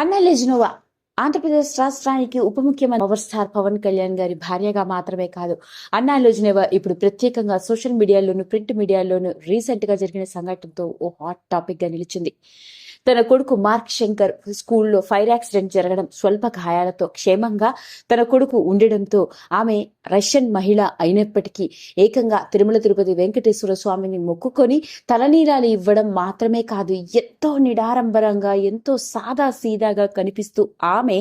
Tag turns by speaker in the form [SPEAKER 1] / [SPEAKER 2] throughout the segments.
[SPEAKER 1] అన్నా లెజినోవా ఆంధ్రప్రదేశ్ రాష్ట్రానికి ఉప ముఖ్యమంత్రి పవర్ స్టార్ పవన్ కళ్యాణ్ గారి భార్యగా మాత్రమే కాదు. అన్నా లోజనేవా ఇప్పుడు ప్రత్యేకంగా సోషల్ మీడియాలోను ప్రింట్ మీడియాలోను రీసెంట్గా జరిగిన సంఘటనతో ఓ హాట్ టాపిక్గా నిలిచింది. తన కొడుకు మార్క్ శంకర్ స్కూల్లో ఫైర్ యాక్సిడెంట్ జరగడం స్వల్ప గాయాలతో క్షేమంగా తన కొడుకు ఉండడంతో ఆమె రష్యన్ మహిళ అయినప్పటికీ ఏకంగా తిరుమల తిరుపతి వెంకటేశ్వర స్వామిని మొక్కుకొని తలనీలాలు ఇవ్వడం మాత్రమే కాదు ఎంతో నిడారంభరంగా ఎంతో సాదా సీదాగా కనిపిస్తూ ఆమె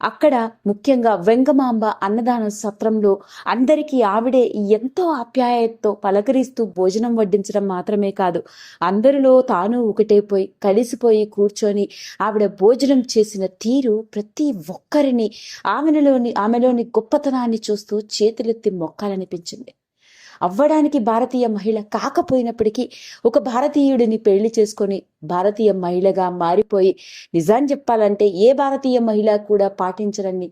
[SPEAKER 1] అక్కడ ముఖ్యంగా వెంగమాంబ అన్నదాన సత్రంలో అందరికీ ఆవిడే ఎంతో ఆప్యాయతతో పలకరిస్తూ భోజనం వడ్డించడం మాత్రమే కాదు అందరిలో తాను ఒకటే పోయి కలిసిపోయి కూర్చొని ఆవిడ భోజనం చేసిన తీరు ప్రతి ఒక్కరిని ఆమెలోని ఆమెలోని గొప్పతనాన్ని చూస్తూ చేతులెత్తి మొక్కాలనిపించింది. అవ్వడానికి భారతీయ మహిళ కాకపోయినప్పటికీ ఒక భారతీయుడిని పెళ్ళి చేసుకొని భారతీయ మహిళగా మారిపోయి నిజాన్ని చెప్పాలంటే ఏ భారతీయ మహిళ కూడా పాటించరని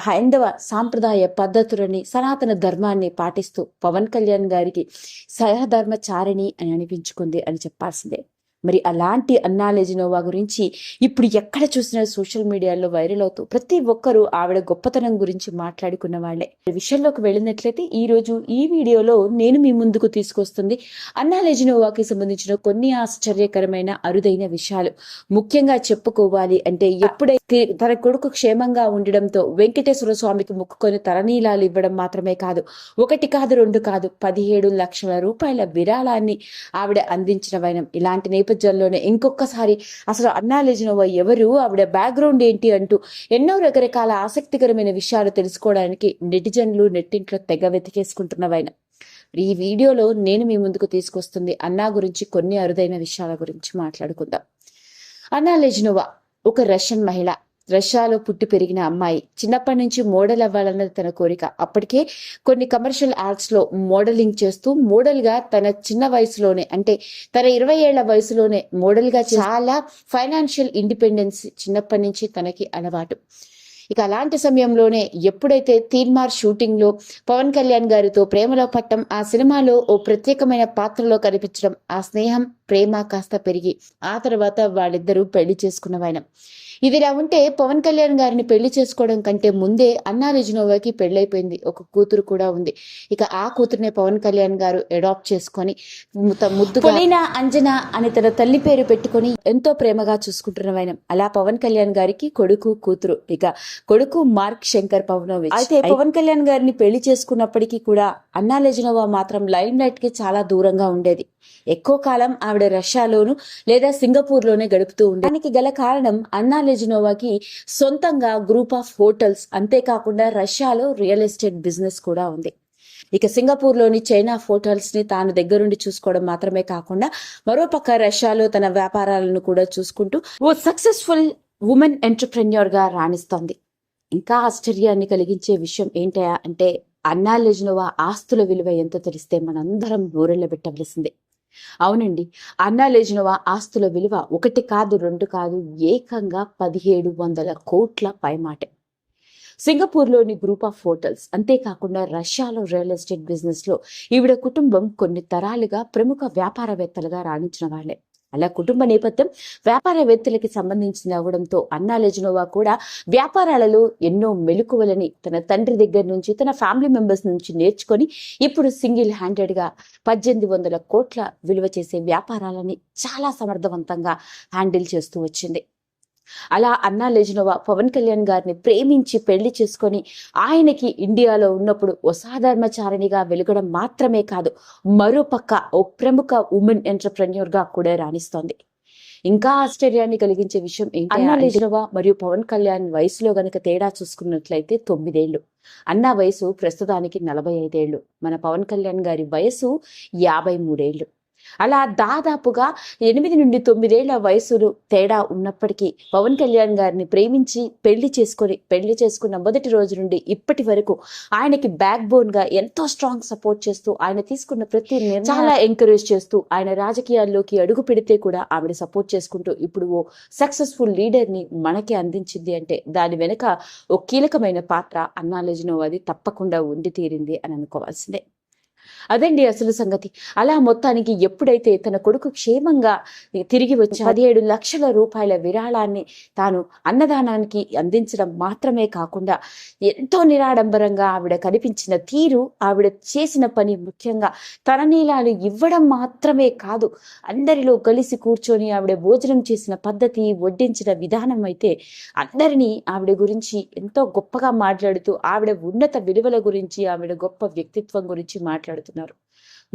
[SPEAKER 1] హైందవ సాంప్రదాయ పద్ధతులని సనాతన ధర్మాన్ని పాటిస్తూ పవన్ కళ్యాణ్ గారికి సహధర్మచారిణి అని అనిపించుకుంది అని చెప్పాల్సిందే. మరి అలాంటి అన్నాలెజినోవా గురించి ఇప్పుడు ఎక్కడ చూసినా సోషల్ మీడియాలో వైరల్ అవుతూ ప్రతి ఒక్కరూ ఆవిడ గొప్పతనం గురించి మాట్లాడుకున్న వాళ్ళే విషయంలోకి వెళ్ళినట్లయితే ఈ రోజు ఈ వీడియోలో నేను మీ ముందుకు తీసుకొస్తుంది అన్నాలెజినోవాకి సంబంధించిన కొన్ని ఆశ్చర్యకరమైన అరుదైన విషయాలు. ముఖ్యంగా చెప్పుకోవాలి అంటే ఎప్పుడైతే తన కొడుకు క్షేమంగా ఉండడంతో వెంకటేశ్వర స్వామికి మొక్కుకొని తలనీలాలు ఇవ్వడం మాత్రమే కాదు ఒకటి కాదు రెండు కాదు పదిహేడు లక్షల రూపాయల విరాళాన్ని ఆవిడ అందించిన వైనం. ఇలాంటి నేపథ్యంలోనే ఇంకొకసారి అసలు అన్నా లెజినోవా ఎవరు? ఆవిడ బ్యాక్గ్రౌండ్ ఏంటి అంటూ ఎన్నో రకరకాల ఆసక్తికరమైన విషయాలు తెలుసుకోవడానికి నెటిజన్లు నెట్టింట్లో తెగ వెతికేసుకుంటున్నవైన ఈ వీడియోలో నేను మీ ముందుకు తీసుకొస్తుంది అన్నా గురించి కొన్ని అరుదైన విషయాల గురించి మాట్లాడుకుందాం. అన్నా లెజినోవా ఒక రష్యన్ మహిళ. రష్యాలో పుట్టి పెరిగిన అమ్మాయి చిన్నప్పటి నుంచి మోడల్ అవ్వాలన్నది తన కోరిక. అప్పటికే కొన్ని కమర్షియల్ యాడ్స్లో మోడలింగ్ చేస్తూ మోడల్గా తన చిన్న వయసులోనే అంటే తన ఇరవై ఏళ్ళ వయసులోనే మోడల్గా చాలా ఫైనాన్షియల్ ఇండిపెండెన్స్ చిన్నప్పటి నుంచి తనకి అలవాటు. ఇక అలాంటి సమయంలోనే ఎప్పుడైతే తీన్మార్ షూటింగ్లో పవన్ కళ్యాణ్ గారితో ప్రేమలో పట్టం ఆ సినిమాలో ఓ ప్రత్యేకమైన పాత్రలో కనిపించడం ఆ స్నేహం ప్రేమ కాస్త పెరిగి ఆ తర్వాత వాళ్ళిద్దరూ పెళ్ళి చేసుకున్నవైన ఇదిలా ఉంటే పవన్ కళ్యాణ్ గారిని పెళ్ళి చేసుకోవడం కంటే ముందే అన్నా రిజినోవాకి పెళ్ళైపోయింది. ఒక కూతురు కూడా ఉంది. ఇక ఆ కూతురునే పవన్ కళ్యాణ్ గారు అడాప్ట్ చేసుకొని ముద్దు పొలినా అంజన అని తన తల్లి పేరు పెట్టుకొని ఎంతో ప్రేమగా చూసుకుంటున్న అలా పవన్ కళ్యాణ్ గారికి కొడుకు కూతురు. ఇక కొడుకు మార్క్ శంకర్ పవనోవిచ్. అయితే పవన్ కళ్యాణ్ గారిని పెళ్ళి చేసుకున్నప్పటికీ కూడా అన్నా లెజినోవా మాత్రం లైమ్ లైట్కి చాలా దూరంగా ఉండేది. ఎక్కువ కాలం ఆవిడ రష్యాలోను లేదా సింగపూర్లోనే గడుపుతూ ఉంది దానికి గల కారణం అన్నా లెజినోవాకి సొంతంగా గ్రూప్ ఆఫ్ హోటల్స్ అంతేకాకుండా రష్యాలో రియల్ ఎస్టేట్ బిజినెస్ కూడా ఉంది. ఇక సింగపూర్లోని చైనా హోటల్స్ని తాను దగ్గరుండి చూసుకోవడం మాత్రమే కాకుండా మరోపక్క రష్యాలో తన వ్యాపారాలను కూడా చూసుకుంటూ ఓ సక్సెస్ఫుల్ ఉమెన్ ఎంటర్ప్రెన్యూర్గా రాణిస్తోంది. ఇంకా ఆశ్చర్యాన్ని కలిగించే విషయం ఏంటయా అంటే అన్నా లెజినోవా ఆస్తుల విలువ ఎంతో తెలిస్తే మనందరం నూరెళ్ళబెట్టవలసిందే. అవునండి. అన్నా లెజినోవా ఆస్తుల విలువ ఒకటి కాదు రెండు కాదు ఏకంగా పదిహేడు వందల కోట్ల పైమాటే. సింగపూర్లోని గ్రూప్ ఆఫ్ హోటల్స్ అంతేకాకుండా రష్యాలో రియల్ ఎస్టేట్ బిజినెస్లో ఈవిడ కుటుంబం కొన్ని తరాలుగా ప్రముఖ వ్యాపారవేత్తలుగా రాణించిన వాళ్ళే అలా కుటుంబ నేపథ్యం వ్యాపారవేత్తలకి సంబంధించిన అవడంతో అన్నా లెజినోవా కూడా వ్యాపారాలలో ఎన్నో మెలకువలని తన తండ్రి దగ్గర నుంచి తన ఫ్యామిలీ మెంబర్స్ నుంచి నేర్చుకొని ఇప్పుడు సింగిల్ హ్యాండెడ్గా పద్దెనిమిది వందల కోట్ల విలువ చేసే వ్యాపారాలని చాలా సమర్థవంతంగా హ్యాండిల్ చేస్తూ వచ్చింది. అలా అన్నా లెజినోవా పవన్ కళ్యాణ్ గారిని ప్రేమించి పెళ్ళి చేసుకొని ఆయనకి ఇండియాలో ఉన్నప్పుడు అసాధారణచారిణిగా వెలుగడం మాత్రమే కాదు మరోపక్క ఓ ప్రముఖ ఉమెన్ ఎంటర్ప్రెన్యూర్గా కూడా రాణిస్తోంది. ఇంకా ఆశ్చర్యాన్ని కలిగించే విషయం అన్నా లెజినోవా మరియు పవన్ కళ్యాణ్ వయసులో గనక తేడా చూసుకున్నట్లయితే తొమ్మిదేళ్ళు అన్న వయసు ప్రస్తుతానికి నలభై ఐదేళ్ళు మన పవన్ కళ్యాణ్ గారి వయసు యాభై మూడేళ్ళు అలా దాదాపుగా ఎనిమిది నుండి తొమ్మిదేళ్ళ వయసులు తేడా ఉన్నప్పటికీ పవన్ కళ్యాణ్ గారిని ప్రేమించి పెళ్ళి చేసుకొని పెళ్ళి చేసుకున్న మొదటి రోజు నుండి ఇప్పటి వరకు ఆయనకి బ్యాక్ బోన్గా ఎంతో స్ట్రాంగ్ సపోర్ట్ చేస్తూ ఆయన తీసుకున్న ప్రతి చాలా ఎంకరేజ్ చేస్తూ ఆయన రాజకీయాల్లోకి అడుగు పెడితే కూడా ఆవిడ సపోర్ట్ చేసుకుంటూ ఇప్పుడు ఓ సక్సెస్ఫుల్ లీడర్ని మనకి అందించింది అంటే దాని వెనుక ఓ కీలకమైన పాత్ర అన్నా లెజినోవాది తప్పకుండా ఉండి తీరింది అని అనుకోవాల్సిందే. అదండి అసలు సంగతి. అలా మొత్తానికి ఎప్పుడైతే తన కొడుకు క్షేమంగా తిరిగి వచ్చి పదిహేడు లక్షల రూపాయల విరాళాన్ని తాను అన్నదానానికి అందించడం మాత్రమే కాకుండా ఎంతో నిరాడంబరంగా ఆవిడ కనిపించిన తీరు ఆవిడ చేసిన పని ముఖ్యంగా తన నీలాలు ఇవ్వడం మాత్రమే కాదు అందరిలో కలిసి కూర్చొని ఆవిడ భోజనం చేసిన పద్ధతి వడ్డించిన విధానం అయితే అందరినీ ఆవిడ గురించి ఎంతో గొప్పగా మాట్లాడుతూ ఆవిడ ఉన్నత విలువల గురించి ఆవిడ గొప్ప వ్యక్తిత్వం గురించి చేస్తున్నారు.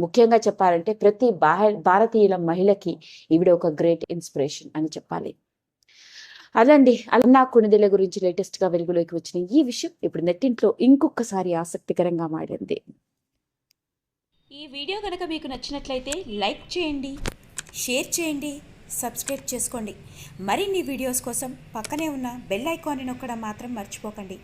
[SPEAKER 1] ముఖ్యంగా చెప్పాలంటే ప్రతి భా- భారతీయుల మహిళకి ఈవిడ ఒక గ్రేట్ ఇన్స్పిరేషన్ అని చెప్పాలి. అదండి అలా కొనిదెల గురించి లేటెస్ట్గా వెలుగులోకి వచ్చిన ఈ విషయం ఇప్పుడు నెట్టింట్లో ఇంకొకసారి ఆసక్తికరంగా మారింది.
[SPEAKER 2] ఈ వీడియో కనుక మీకు నచ్చినట్లయితే లైక్ చేయండి షేర్ చేయండి సబ్స్క్రైబ్ చేసుకోండి. మరిన్ని వీడియోస్ కోసం పక్కనే ఉన్న బెల్ ఐకాన్ని నొక్కడం మాత్రం మర్చిపోకండి.